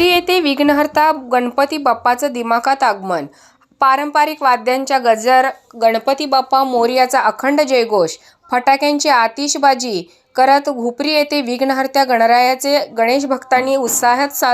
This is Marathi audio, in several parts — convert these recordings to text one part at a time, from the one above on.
येथे विघ्नहर्ता गणपती बाप्पाचं दिमाखात आगमन. पारंपरिक वाद्यांच्या गजर गणपती बाप्पा मोरयाचा अखंड जयघोष फटाक्यांची आतिषबाजी करत घुपरी येथे विघ्नहर्त्या गणरायाचे गणेश भक्तांनी उत्साहात सा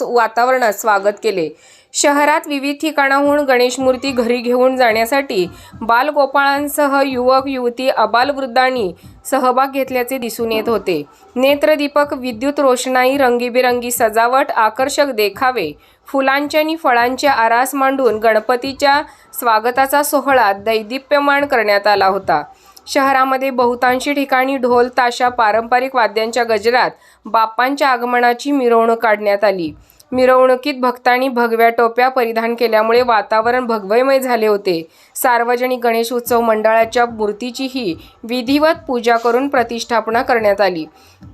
वातावरणात स्वागत केले. शहरात विविध ठिकाणाहून गणेशमूर्ती घरी घेऊन जाण्यासाठी बालगोपाळांसह युवक युवती अबालवृद्धांनी सहभाग घेतल्याचे दिसून येत होते. नेत्रदीपक विद्युत रोषणाई रंगीबेरंगी सजावट आकर्षक देखावे फुलांचे आणि फळांचे आरास मांडून गणपतीच्या स्वागताचा सोहळा दैदिप्यमान करण्यात आला होता. शहरामध्ये बहुतांशी ठिकाणी ढोल ताशा पारंपरिक वाद्यांच्या गजरात बाप्पांच्या आगमनाची मिरवणूक काढण्यात आली. मिरवणुकीत भक्तांनी भगव्या टोप्या परिधान केल्यामुळे वातावरण भगवयमय झाले होते. सार्वजनिक गणेश उत्सव मंडळाच्या मूर्तीचीही विधिवत पूजा करून प्रतिष्ठापना करण्यात आली.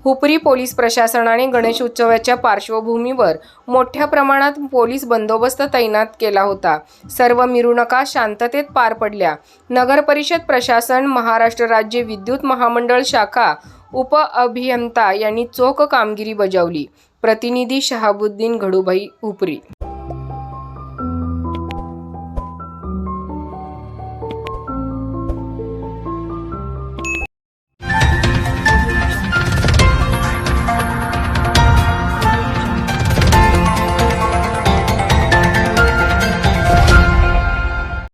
हुपरी पोलीस प्रशासनाने गणेश उत्सवाच्या पार्श्वभूमीवर मोठ्या प्रमाणात पोलीस बंदोबस्त तैनात केला होता. सर्व मिरवणुका शांततेत पार पडल्या. नगर परिषद प्रशासन महाराष्ट्र राज्य विद्युत महामंडळ शाखा उप अभियंता यांनी चोख कामगिरी बजावली. प्रतिनिधी शहाबुद्दीन घडूभाई उपरी.